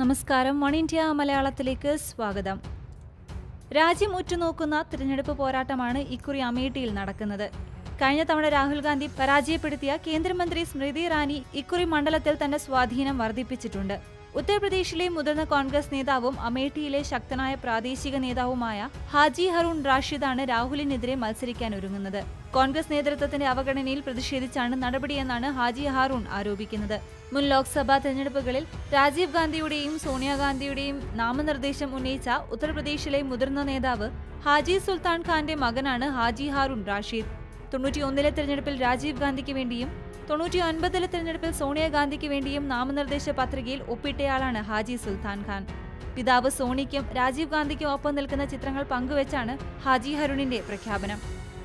നമസ്കാരം. One India മലയാളത്തിലേക്ക് സ്വാഗതം. രാജ്യം ഉറ്റുനോക്കുന്ന തിരഞ്ഞെടുപ്പ് പോരാട്ടമാണ് ഇക്കുറി അമേഠിയിൽ നടക്കുന്നത്. കഴിഞ്ഞ തവണ രാഹുൽ ഗാന്ധി പരാജയപ്പെടുത്തിയ കേന്ദ്രമന്ത്രി സ്മൃതി ഇറാനി ഇക്കുറി മണ്ഡലത്തിൽ തന്റെ സ്വാധീനം വർദ്ധിപ്പിച്ചിട്ടുണ്ട്. ഉത്തർപ്രദേശിലെ മുതിർന്ന കോൺഗ്രസ് നേതാവും അമേഠിയിലെ ശക്തനായ പ്രാദേശിക നേതാവുമായ ഹാജി ഹറൂൺ റാഷിദാണ് രാഹുലിനെതിരെ മത്സരിക്കാൻ ഒരുങ്ങുന്നത്. കോൺഗ്രസ് നേതൃത്വത്തിന്റെ അവഗണനയിൽ പ്രതിഷേധിച്ചാണ് നടപടിയെന്നാണ് ഹാജി ഹാറൂൺ ആരോപിക്കുന്നത്. മുൻ ലോക്സഭാ തെരഞ്ഞെടുപ്പുകളിൽ രാജീവ് ഗാന്ധിയുടെയും സോണിയാഗാന്ധിയുടെയും നാമനിർദ്ദേശം ഉന്നയിച്ച ഉത്തർപ്രദേശിലെ മുതിർന്ന നേതാവ് ഹാജി സുൽത്താൻ ഖാന്റെ മകനാണ് ഹാജി ഹാറൂൺ റാഷിദ്. തൊണ്ണൂറ്റിയൊന്നിലെ തെരഞ്ഞെടുപ്പിൽ രാജീവ് ഗാന്ധിക്ക് വേണ്ടിയും തൊണ്ണൂറ്റി ഒൻപതിലെ തെരഞ്ഞെടുപ്പിൽ സോണിയാഗാന്ധിക്ക് വേണ്ടിയും നാമനിർദ്ദേശ പത്രികയിൽ ഒപ്പിട്ടയാളാണ് ഹാജി സുൽത്താൻ ഖാൻ. പിതാവ് സോണിക്കും രാജീവ് ഗാന്ധിക്കും ഒപ്പം നിൽക്കുന്ന ചിത്രങ്ങൾ പങ്കുവച്ചാണ് ഹാജി ഹരുണിന്റെ പ്രഖ്യാപനം.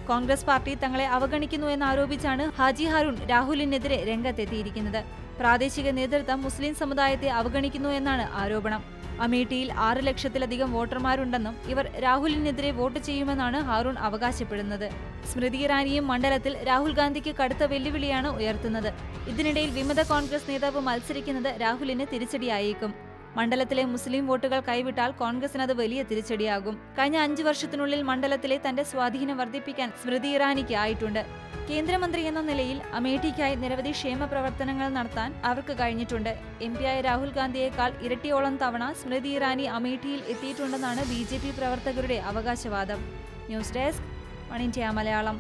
കോൺഗ്രസ് പാർട്ടി തങ്ങളെ അവഗണിക്കുന്നു എന്നാരോപിച്ചാണ് ഹാജി ഹരുൺ രാഹുലിനെതിരെ രംഗത്തെത്തിയിരിക്കുന്നത്. പ്രാദേശിക നേതൃത്വം മുസ്ലിം സമുദായത്തെ അവഗണിക്കുന്നു എന്നാണ് ആരോപണം. അമേഠിയിൽ ആറ് ലക്ഷത്തിലധികം വോട്ടർമാരുണ്ടെന്നും ഇവർ രാഹുലിനെതിരെ വോട്ട് ചെയ്യുമെന്നാണ് ഹാറൂൺ അവകാശപ്പെടുന്നത്. സ്മൃതി ഇറാനിയും മണ്ഡലത്തിൽ രാഹുൽ ഗാന്ധിക്ക് കടുത്ത വെല്ലുവിളിയാണ് ഉയർത്തുന്നത്. ഇതിനിടയിൽ വിമത കോൺഗ്രസ് നേതാവ് മത്സരിക്കുന്നത് രാഹുലിന് തിരിച്ചടിയായേക്കും. മണ്ഡലത്തിലെ മുസ്ലിം വോട്ടുകൾ കൈവിട്ടാൽ കോൺഗ്രസിന് അത് വലിയ തിരിച്ചടിയാകും. കഴിഞ്ഞ അഞ്ചു വർഷത്തിനുള്ളിൽ മണ്ഡലത്തിലെ തന്റെ സ്വാധീനം വർദ്ധിപ്പിക്കാൻ സ്മൃതി ഇറാനിക്ക് ആയിട്ടുണ്ട്. കേന്ദ്രമന്ത്രി എന്ന നിലയിൽ അമേഠിക്കായി നിരവധി ക്ഷേമ പ്രവർത്തനങ്ങൾ നടത്താൻ അവർക്ക് കഴിഞ്ഞിട്ടുണ്ട്. എം ആയ രാഹുൽ ഗാന്ധിയേക്കാൾ ഇരട്ടിയോളം തവണ സ്മൃതി ഇറാനി അമേഠിയിൽ എത്തിയിട്ടുണ്ടെന്നാണ് ബി പ്രവർത്തകരുടെ അവകാശവാദം. News desk India Malayalam.